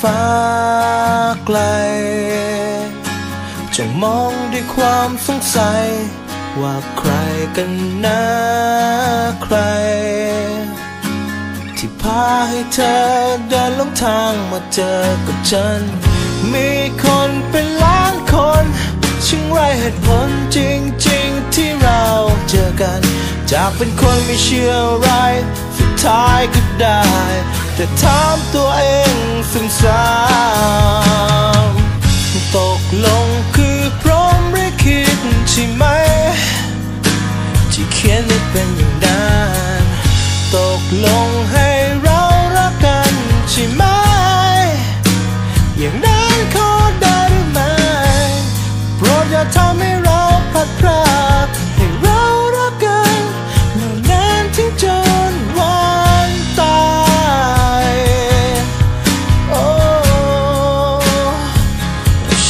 ฟ้าไกล จะมองด้วยความสงสัย ว่าใครกันนะใคร ที่พาให้เธอเดินลงทางมาเจอกับฉัน มีคนเป็นล้านคนช่างไรเหตุผลจริง ๆ ที่เราเจอกัน จากเป็นคนไม่เชื่ออะไรสุด ท้ายก็ได้ แต่ถามตัวเองซ้ำๆตกลงคือพร้อมหรือคิดใช่ไหม ที่เขียนไม่เป็นอย่างนั้นตกลงให้เรารักกันใช่ไหม อย่างนั้นขอได้หรือไม่โปรดอย่าทำให้เราพัดพราก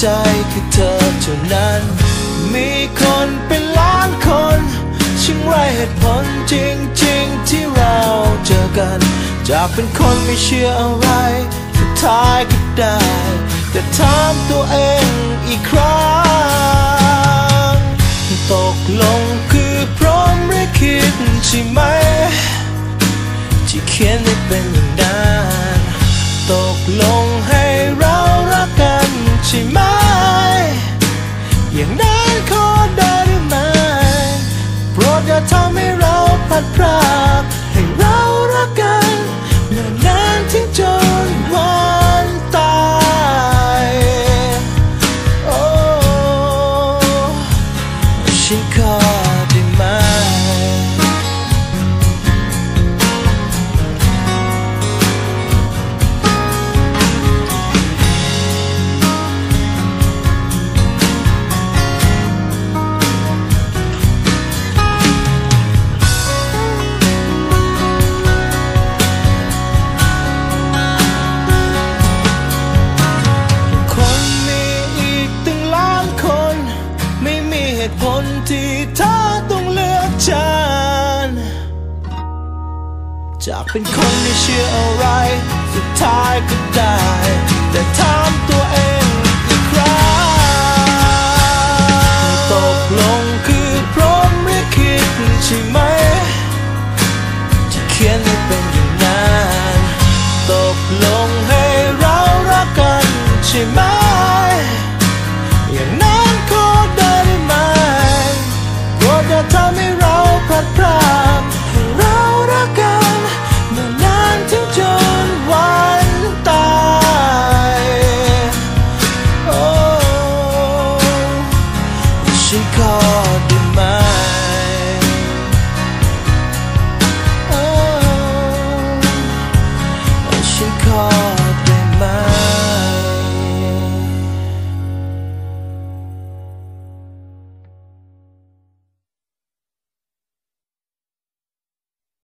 ใจคือเธอเท่านั้น มีคนเป็นล้านคนช่างไรเหตุผลจริงๆที่เราเจอกัน จากเป็นคนไม่เชื่ออะไรสุดท้ายก็ได้ แต่ถามตัวเองอีกครั้ง ตกลงคือพร้อมหรือคิดใช่ไหม ที่เขียนไม่เป็นอย่างนั้นตกลงให้ ใช่ไหม อย่างนั้นขอได้หรือไม่โปรดอย่าทำให้เราพลัดพรากให้เรารักกันเมื่อนานถึงจนวันตายโอ้ฉันขอ ที่เธอต้องเลือกฉัน จากเป็นคนที่เชื่ออะไร สุดท้ายก็ได้ แต่ถามตัวเองอีกครั้งตกลงคือพร้อมหรือคิดใช่ไหม